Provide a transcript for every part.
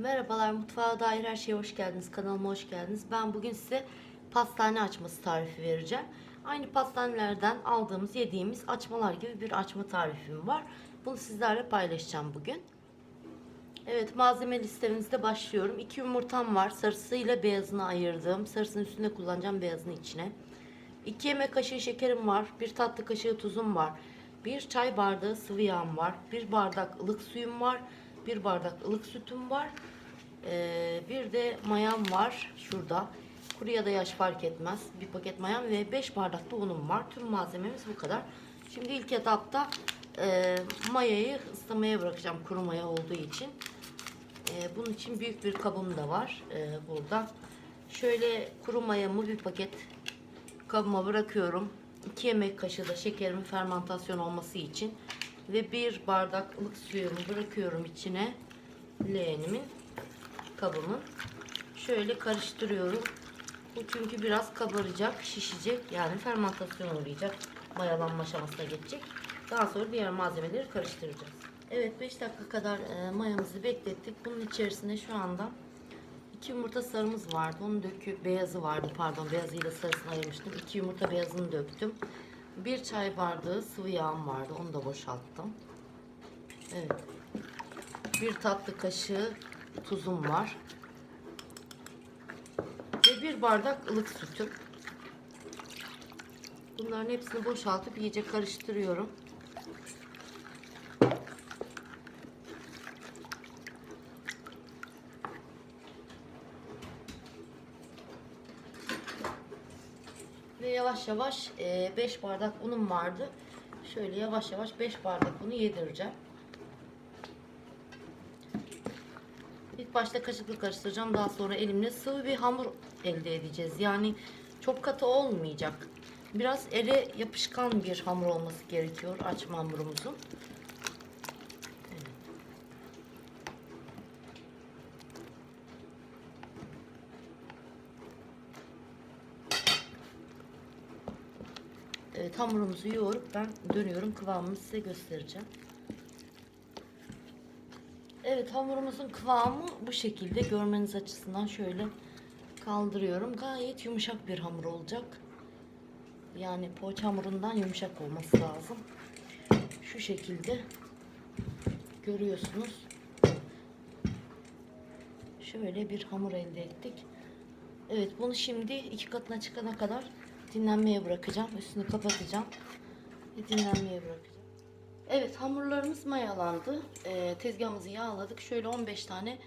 Merhabalar, mutfağa dair her şeye hoş geldiniz. Kanalıma hoş geldiniz. Ben bugün size pastane açması tarifi vereceğim. Aynı pastanelerden aldığımız, yediğimiz açmalar gibi bir açma tarifim var. Bunu sizlerle paylaşacağım bugün. Evet, malzeme listemizde başlıyorum. 2 yumurtam var. Sarısıyla beyazını ayırdım. Sarısının üstünde kullanacağım, beyazını içine. 2 yemek kaşığı şekerim var. 1 tatlı kaşığı tuzum var. 1 çay bardağı sıvı yağım var. 1 bardak ılık suyum var. 1 bardak ılık sütüm var. Ee, bir de mayam var şurada. Kuru ya da yaş fark etmez. Bir paket mayam ve 5 bardak da unum var. Tüm malzememiz bu kadar. Şimdi ilk etapta e, mayayı ıslamaya bırakacağım kuru maya olduğu için. E, bunun için büyük bir kabım da var e, burada. Şöyle kuru mayamı bir paket kabıma bırakıyorum. 2 yemek kaşığı da şekerimin fermentasyon olması için ve bir bardak ılık suyumu bırakıyorum içine leğenimin kabımın. Şöyle karıştırıyorum. Bu çünkü biraz kabaracak, şişecek. Yani fermentasyon uğrayacak. Mayalanma aşamasına geçecek. Daha sonra diğer malzemeleri karıştıracağız. Evet 5 dakika kadar e, mayamızı beklettik. Bunun içerisine şu anda iki yumurta sarımız vardı. Onu döküp beyazı vardı pardon beyazıyla sarısını ayırmıştım. İki yumurta beyazını döktüm. Bir çay bardağı sıvı yağım vardı. Onu da boşalttım. Evet. Bir tatlı kaşığı tuzum var. Ve bir bardak ılık sütüm. Bunların hepsini boşaltıp iyice karıştırıyorum. Ve yavaş yavaş 5 bardak unum vardı. Şöyle yavaş yavaş 5 bardak unu yedireceğim. İlk başta kaşıkla karıştıracağım. Daha sonra elimle sıvı bir hamur elde edeceğiz. Yani çok katı olmayacak. Biraz ele yapışkan bir hamur olması gerekiyor açma hamurumuzun. Evet, hamurumuzu yoğurup ben dönüyorum. Kıvamını size göstereceğim. Evet hamurumuzun kıvamı bu şekilde görmeniz açısından şöyle kaldırıyorum. Gayet yumuşak bir hamur olacak. Yani poğaça hamurundan yumuşak olması lazım. Şu şekilde görüyorsunuz. Şöyle bir hamur elde ettik. Evet bunu şimdi iki katına çıkana kadar dinlenmeye bırakacağım. Üstünü kapatacağım. Ve dinlenmeye bırakacağım. Evet hamurlarımız mayalandı. Ee, tezgahımızı yağladık. Şöyle 15 tane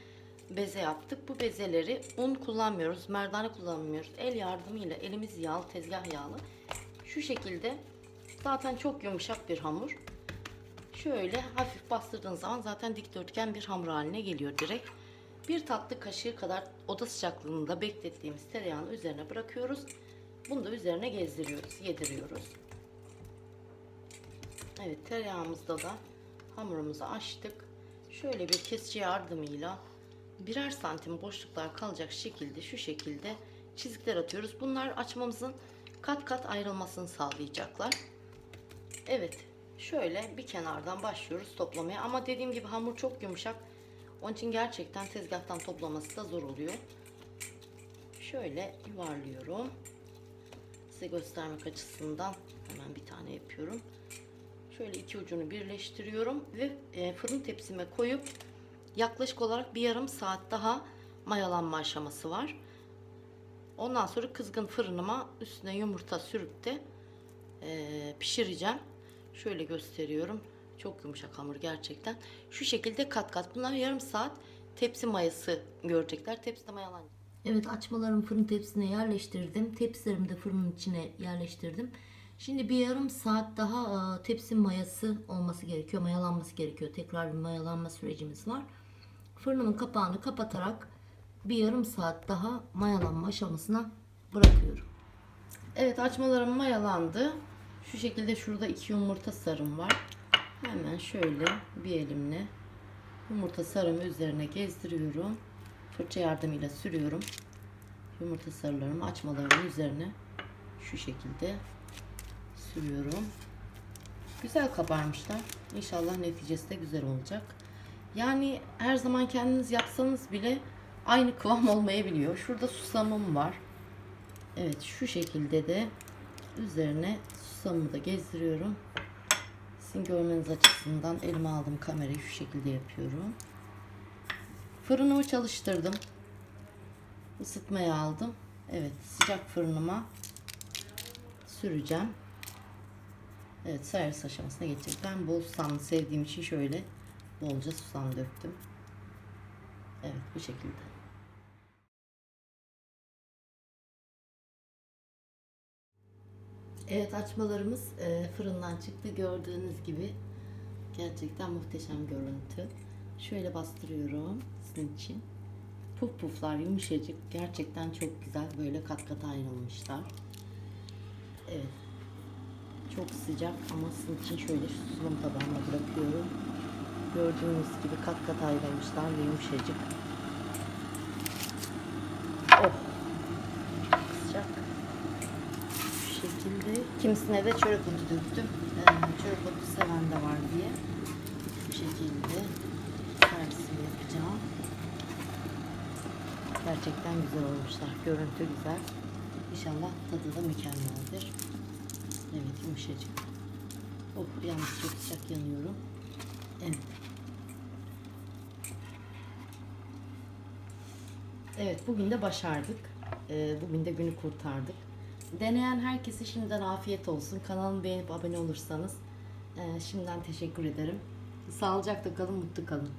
beze yaptık. Bu bezeleri un kullanmıyoruz. Merdane kullanmıyoruz. El yardımıyla elimiz yağlı, tezgah yağlı. Şu şekilde zaten çok yumuşak bir hamur. Şöyle hafif bastırdığınız zaman zaten dikdörtgen bir hamur haline geliyor direkt. Bir tatlı kaşığı kadar oda sıcaklığında beklettiğimiz tereyağını üzerine bırakıyoruz. Bunu da üzerine gezdiriyoruz, yediriyoruz. Evet tereyağımızda da hamurumuzu açtık. Şöyle bir kesici yardımıyla birer santim boşluklar kalacak şekilde şu şekilde çizikler atıyoruz. Bunlar açmamızın kat kat ayrılmasını sağlayacaklar. Evet şöyle bir kenardan başlıyoruz toplamaya ama dediğim gibi hamur çok yumuşak. Onun için gerçekten tezgahtan toplaması da zor oluyor. Şöyle yuvarlıyorum. Size göstermek açısından hemen bir tane yapıyorum. Şöyle iki ucunu birleştiriyorum ve e, fırın tepsime koyup yaklaşık olarak bir yarım saat daha mayalanma aşaması var. Ondan sonra kızgın fırınıma üstüne yumurta sürüp de e, pişireceğim. Şöyle gösteriyorum. Çok yumuşak hamur gerçekten. Şu şekilde kat kat. Bunlar yarım saat tepsi mayası görecekler. Tepside mayalanacak. Evet açmalarımı fırın tepsisine yerleştirdim. Tepsilerimi de fırının içine yerleştirdim. Şimdi bir yarım saat daha e, tepsi mayası olması gerekiyor. Mayalanması gerekiyor. Tekrar bir mayalanma sürecimiz var. Fırınımın kapağını kapatarak bir yarım saat daha mayalanma aşamasına bırakıyorum. Evet açmalarım mayalandı. Şu şekilde şurada iki yumurta sarım var. Hemen şöyle bir elimle yumurta sarımı üzerine gezdiriyorum. Fırça yardımıyla sürüyorum. Yumurta sarılarımı açmalarımın üzerine şu şekilde sürüyorum. Güzel kabarmışlar. İnşallah neticesi de güzel olacak. Yani her zaman kendiniz yapsanız bile aynı kıvam olmayabiliyor. Şurada susamım var. Evet şu şekilde de üzerine susamımı da gezdiriyorum. Sizin görmeniz açısından elime aldım kamerayı şu şekilde yapıyorum. Fırınımı çalıştırdım. Isıtmaya aldım. Evet sıcak fırınıma süreceğim. Evet servis aşamasına geçecek. Ben bol susamlı sevdiğim için şöyle bolca susam döktüm. Evet bu şekilde. Evet açmalarımız e, fırından çıktı. Gördüğünüz gibi gerçekten muhteşem görüntü. Şöyle bastırıyorum sizin için. Puf puflar yumuşacık. Gerçekten çok güzel. Böyle kat kat ayrılmışlar. Evet. Çok sıcak ama sizin için şöyle sunum tabağına bırakıyorum. Gördüğünüz gibi kat kat ayrılmışlar ve yumuşacık. Oh. Çok sıcak. Şu şekilde. Kimisine de çörek otu döktüm. Ee, çörek otu seven de var diye. Bu şekilde Gerçekten güzel olmuşlar. Görüntü güzel. İnşallah tadı da mükemmeldir. Evet yumuşacık. Oh yalnız çok sıcak yanıyorum. Evet. Evet bugün de başardık. Ee, bugün de günü kurtardık. Deneyen herkese şimdiden afiyet olsun. Kanalımı beğenip abone olursanız e, şimdiden teşekkür ederim. Sağlıcakla kalın, mutlu kalın.